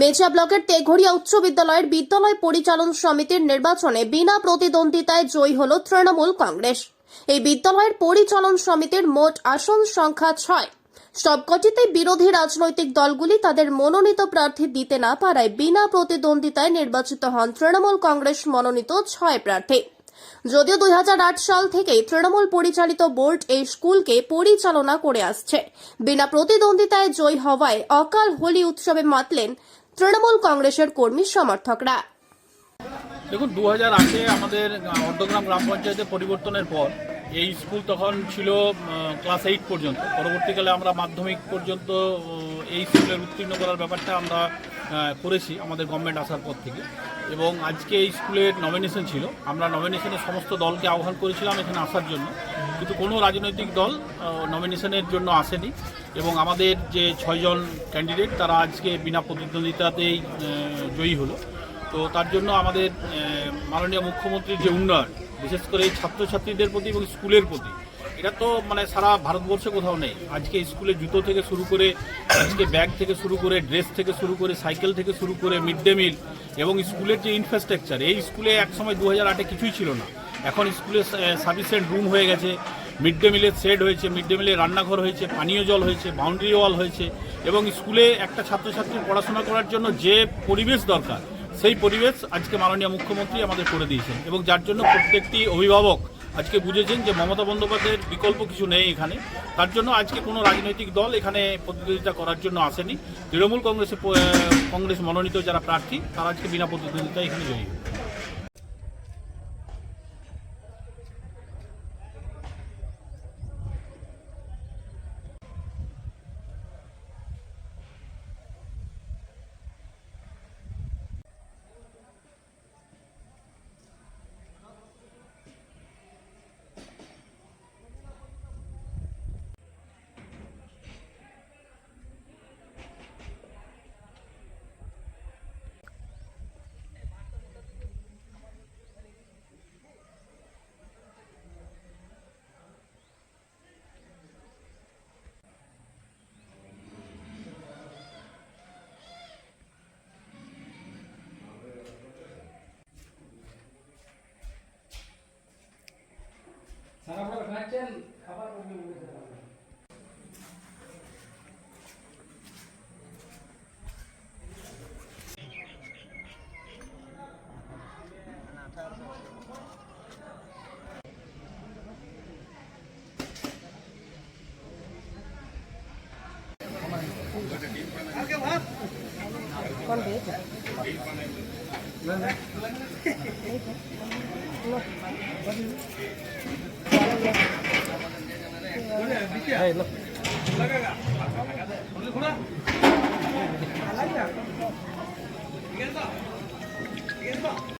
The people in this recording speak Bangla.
মেচা ব্লকের তেঘড়িয়া উচ্চ বিদ্যালয়ের বিদ্যালয় পরিচালন সমিতির নির্বাচনে বিনা প্রতিদ্বন্দ্বিতায় জয়ী হল তৃণমূল কংগ্রেস। এই বিদ্যালয়ের পরিচালন সমিতির মোট আসন সংখ্যা ছয়। সবকটিতে বিরোধী রাজনৈতিক দলগুলি তাদের মনোনীত প্রার্থী দিতে না পারায় বিনা প্রতিদ্বন্দ্বিতায় নির্বাচিত হন তৃণমূল কংগ্রেস মনোনীত ছয় প্রার্থী। যদিও দুই হাজার আট সাল থেকেই তৃণমূল পরিচালিত বোর্ড এই স্কুলকে পরিচালনা করে আসছে। বিনা প্রতিদ্বন্দ্বিতায় জয়ী হওয়ায় অকাল হোলি উৎসবে মাতলেন তৃণমূল কংগ্রেসের কর্মী সমর্থকরা। দেখুন, দু হাজার আটে আমাদের অর্ধগ্রাম গ্রাম পঞ্চায়েতে পরিবর্তনের পর এই স্কুল তখন ছিল ক্লাস এইট পর্যন্ত। পরবর্তীকালে আমরা মাধ্যমিক পর্যন্ত এই স্কুলের উত্তীর্ণ করার ব্যাপারটা আমরা করেছি আমাদের গভর্নমেন্ট আসার পর থেকে। এবং আজকে এই স্কুলের নমিনেশন ছিল। আমরা নমিনেশনের সমস্ত দলকে আহ্বান করেছিলাম এখানে আসার জন্য। কিন্তু কোনো রাজনৈতিক দল নমিনেশনের জন্য আসেনি। এবং আমাদের যে ছয়জন ক্যান্ডিডেট তারা আজকে বিনা প্রতিদ্বন্দ্বিতাতেই জয়ী হলো। তো তার জন্য আমাদের মাননীয় মুখ্যমন্ত্রীর যে উন্নয়ন, বিশেষ করে এই ছাত্রছাত্রীদের প্রতি এবং স্কুলের প্রতি এটা তো মানে সারা ভারতবর্ষে কোথাও নেই। আজকে স্কুলে জুতো থেকে শুরু করে, আজকে ব্যাগ থেকে শুরু করে, ড্রেস থেকে শুরু করে, সাইকেল থেকে শুরু করে, মিড ডে মিল এবং স্কুলের যে ইনফ্রাস্ট্রাকচার এই স্কুলে একসময় দু হাজার আটে কিছুই ছিল না। এখন স্কুলে সাফিসিয়েন্ট রুম হয়ে গেছে, মিড ডে মিলের সেট হয়েছে, মিড ডে মিলের রান্নাঘর হয়েছে, পানীয় জল হয়েছে বাউন্ডারি ওয়াল হয়েছে এবং স্কুলে একটা ছাত্রছাত্রী পড়াশোনা করার জন্য যে পরিবেশ দরকার, সেই পরিবেশ আজকে মাননীয় মুখ্যমন্ত্রী আমাদের করে দিয়েছেন এবং যার জন্য প্রত্যেকটি অভিভাবক আজকে বুঝেছেন যে মমতা বন্দ্যোপাধ্যায়ের বিকল্প কিছু নেই এখানে। তার জন্য আজকে কোনো রাজনৈতিক দল এখানে প্রতিদ্বন্দ্বিতা করার জন্য আসেনি। তৃণমূল কংগ্রেসে কংগ্রেস মনোনীত যারা প্রার্থী, তারা আজকে বিনা প্রতিদ্বন্দ্বিতায় এখানে জয়ী সারাপড়া খাচ্ছেন খাবার con bé chứ Vâng. Vâng. लगा लगा लगा